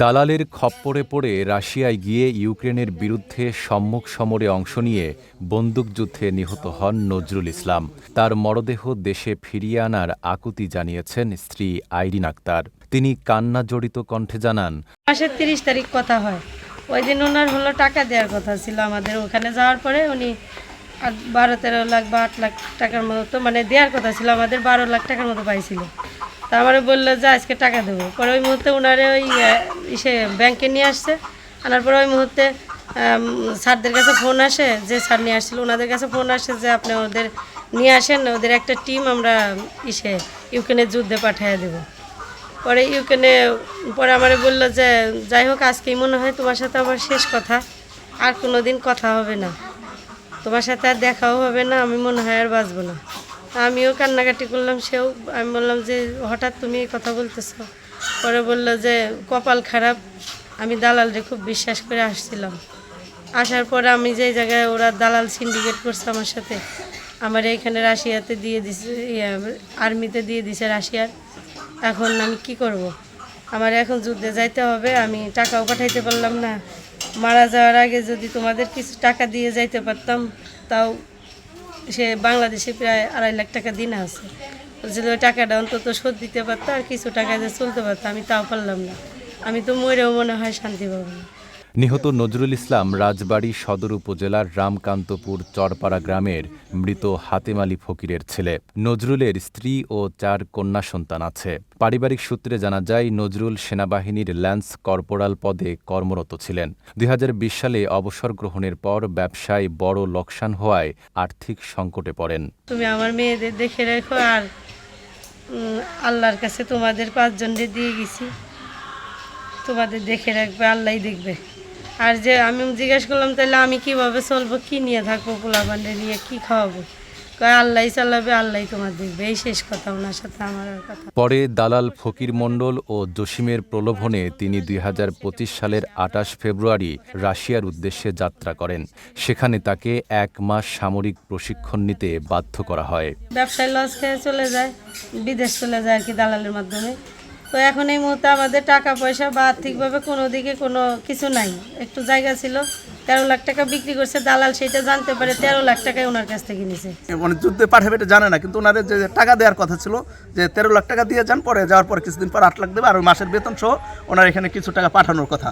দালালের খপ্পরে পড়ে রাশিয়ায় গিয়ে ইউক্রেনের বিরুদ্ধে সম্মুখ সমরে অংশ নিয়ে বন্দুকযুদ্ধে নিহত হন নজরুল ইসলাম। তার মরদেহ দেশে ফিরিয়ে আনার আকুতি জানিয়েছেন স্ত্রী আইরিন আক্তার। তিনি কান্না জড়িত কণ্ঠে জানান, মাসের তিরিশ তারিখ কথা হয়। ওই দিন ওনার হলো টাকা দেওয়ার কথা ছিল আমাদের। ওখানে যাওয়ার পরে উনি বারো তেরো লাখ বা আট লাখ টাকার মতো মানে দেওয়ার কথা ছিল আমাদের, বারো লাখ টাকার মতো পাইছিল। তা আমারে বলল, যে, আজকে টাকা দেবো। পরে ওই মুহূর্তে ওনারে ওই ইসে ব্যাংকে নিয়ে আসছে। আনার পরে ওই মুহূর্তে স্যারদের কাছে ফোন আসে, যে স্যার নিয়ে আসছিল। ওনাদের কাছে ফোন আসে যে, আপনি ওদের নিয়ে আসেন, ওদের একটা টিম আমরা ইসে ইউক্রেনের যুদ্ধে পাঠিয়ে দেবো। পরে ইউকেনে পরে আমারে বলল যে, যাই হোক, আজকেই মনে হয় তোমার সাথে আবার শেষ কথা। আর কোনো দিন কথা হবে না। তোমার সাথে আর দেখাও হবে না, আমি মনে হয় আর বাঁচবো না। আমিও কান্নাকাটি করলাম, সেও, আমি বললাম যে, হঠাৎ তুমি এই কথা বলতেছো। পরে বলল যে, কপাল খারাপ, আমি দালালরে খুব বিশ্বাস করে আসছিলাম। আসার পরে আমি যেই জায়গায় ওরা দালাল সিন্ডিকেট করছে আমার সাথে, আমার এইখানে রাশিয়াতে দিয়ে দিছে আর্মিতে দিয়ে দিছে রাশিয়ার। এখন আমি কি করব। আমার এখন যুদ্ধে যাইতে হবে, আমি টাকাও পাঠাইতে পারলাম না। মারা যাওয়ার আগে যদি তোমাদের কিছু টাকা দিয়ে যাইতে পারতাম, তাও সে বাংলাদেশে প্রায় আড়াই লাখ টাকা দিন আছে। ওই টাকাটা অন্তত শোধ দিতে পারতো আর কিছু টাকা যে চলতে পারতো, আমি তাও পারলাম না। আমি তো মরেও মনে হয় শান্তি পাবো না। নিহত নজরুল ইসলাম রাজবাড়ী সদর উপজেলার রামকান্তপুর চরপাড়া গ্রামের মৃত হাতেম আলী ফকিরের ছেলে। নজরুলের স্ত্রী ও চার কন্যা সন্তান আছে। পারিবারিক সূত্রে জানা যায়, নজরুল সেনাবাহিনীর ল্যান্স কর্পোরাল পদে কর্মরত ছিলেন। দু হাজার বিশ সালে অবসর গ্রহণের পর ব্যবসায় বড় লোকসান হওয়ায় আর্থিক সংকটে পড়েন। তুমি আমার মেয়েদের দেখে রেখো আর আল্লাহর কাছে তোমাদের পাঁচজনকে দিয়ে গেছি। তোমাদের দেখে রাখবে, আল্লাহই দেখবে। আর যে আমি জিজ্ঞেস করলাম তাহলে আমি কীভাবে চলবো? কি নিয়ে থাকব পোলাবান্ডে নিয়ে? কি খাওয়াবো? কয় আল্লাহই চালাবে আল্লাহই তোমার দেখবে। এই শেষ কথা ওনার সাথে আমার কথা। পরে দালাল ফকির মণ্ডল ও জসিমের প্রলোভনে তিনি দুই হাজার পঁচিশ সালের আটাশ ফেব্রুয়ারি রাশিয়ার উদ্দেশ্যে যাত্রা করেন। সেখানে তাকে এক মাস সামরিক প্রশিক্ষণ নিতে বাধ্য করা হয়। ব্যবসায় লস খেয়ে চলে যায় বিদেশ চলে যায় আর কি দালালের মাধ্যমে। তো এখন এই মুহূর্তে আমাদের টাকা পয়সা বা আর্থিকভাবে কোনো দিকে কোনো কিছু নাই। একটু জায়গা ছিল, তেরো লাখ টাকা বিক্রি করছে দালাল, সেটা জানতে পারে তেরো লাখ টাকায় ওনার কাছ থেকে নিছে। মানে যুদ্ধে পাঠাবে এটা জানে না, কিন্তু ওনাদের যে টাকা দেওয়ার কথা ছিল, যে তেরো লাখ টাকা দিয়ে যান, পরে যাওয়ার পর কিছুদিন পর আট লাখ দেবে, আর ওই মাসের বেতন সহ ওনার এখানে কিছু টাকা পাঠানোর কথা।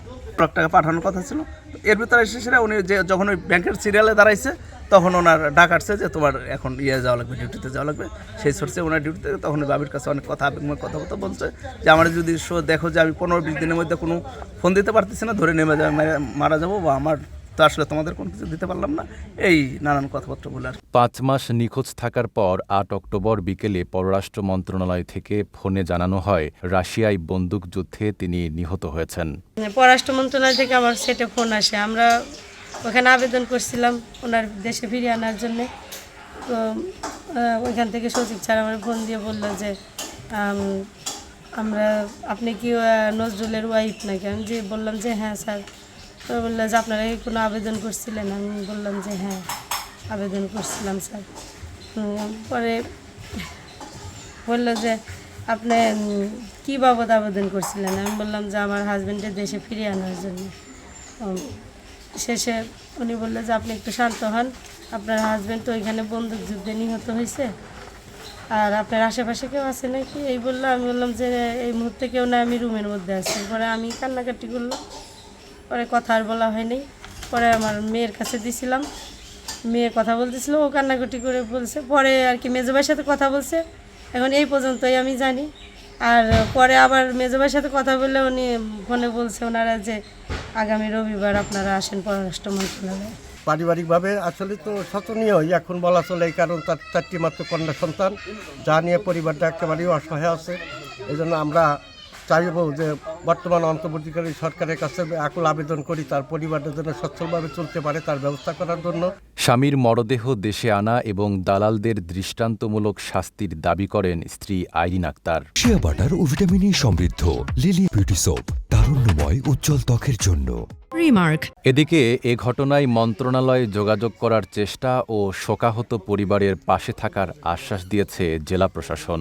টাকা পাঠানোর কথা ছিল। এর ভিতরে এসে সেটা উনি যে যখন ওই ব্যাংকের সিরিয়ালে দাঁড়াইছে, তখন ওনার ডাক আসছে যে তোমার এখন ইয়ে যাওয়া লাগবে ডিউটিতে যাওয়া লাগবে। সেই সোর্সে ওনার ডিউটিতে তখন বাবির কাছে অনেক কথা আবেগময় কথা কথা বলছে যে, আমার যদি শো, দেখো যে আমি পনেরো বিশ দিনের মধ্যে কোনো ফোন দিতে পারতেছি না, ধরে নেমে যাবে, মারা যাব বা আমার তো আসলে তোমাদের কোনো কিছু দিতে পারলাম না। এই নানান কথাবার্তা বলে আর পাঁচ মাস নিখোঁজ থাকার পর আট অক্টোবর বিকেলে পররাষ্ট্র মন্ত্রণালয় থেকে ফোনে জানানো হয় রাশিয়ায় বন্দুকযুদ্ধে তিনি নিহত হয়েছেন। পররাষ্ট্র মন্ত্রণালয় থেকে আমার সেটে ফোন আসে। আমরা ওখানে আবেদন করছিলাম ওনার দেশে ফিরিয়ে আনার জন্যে। তো ওইখান থেকে সচিব স্যার আমার ফোন দিয়ে বলল যে আমরা আপনি কি নজরুলের ওয়াইফ নাকি? আমি যে বললাম যে হ্যাঁ স্যার। তো বলল যে, আপনারা কোনো আবেদন করছিলেন? আমি বললাম যে হ্যাঁ আবেদন করছিলাম, স্যার। পরে বলল যে, আপনি কী বাবদ আবেদন করছিলেন? আমি বললাম যে, আমার হাজব্যান্ডের দেশে ফিরিয়ে আনার জন্য। শেষে উনি বলল যে, আপনি একটু শান্ত হন। আপনার হাজব্যান্ড তো ওইখানে বন্দুক যুদ্ধে নিহত হয়েছে আর আপনার আশেপাশে কেউ আছে নাকি? এই বলল। আমি বললাম যে, এই মুহূর্তে কেউ না আমি রুমের মধ্যে আছি। পরে আমি কান্নাকাটি করলাম। পরে কথা আর বলা হয়নি। পরে আমার মেয়ের কাছে দিছিলাম। মেয়ে কথা বলতেছিল, ও কান্নাকাটি করে বলছে। পরে আর কি মেজবাইয়ের সাথে কথা বলছে। এখন এই পর্যন্তই আমি জানি। আর পরে আবার মেজবাইয়ের সাথে কথা বললে উনি ফোনে বলছে ওনারা যে আগামী রবিবার আপনারা আসেন পররাষ্ট্র মন্ত্রণালয়ে। পারিবারিকভাবে আসলে তো শোচনীয়ই এখন বলা চলে এই কারণ তার চারটি মাত্র কন্যা সন্তান। যা নিয়ে পরিবারটা একেবারেই অসহায় আছে। এই আমরা চাইব যে বর্তমান অন্তর্বর্তীকালী সরকারের কাছে আকুল আবেদন করি তার পরিবারটা যেন সচ্ছলভাবে চলতে পারে তার ব্যবস্থা করার জন্য। স্বামীর মরদেহ দেশে আনা এবং দালালদের দৃষ্টান্তমূলক শাস্তির দাবি করেন স্ত্রী আইরিন আক্তার। শিয়া বাটার ও ভিটামিনে সমৃদ্ধ লিলি বিউটি সোপ তারুণ্যময় উজ্জ্বল ত্বকের জন্য। Remark. এদিকে এ ঘটনায় মন্ত্রণালয়ে যোগাযোগ করার চেষ্টা ও শোকাহত পরিবারের পাশে থাকার আশ্বাস দিয়েছে জেলা প্রশাসন।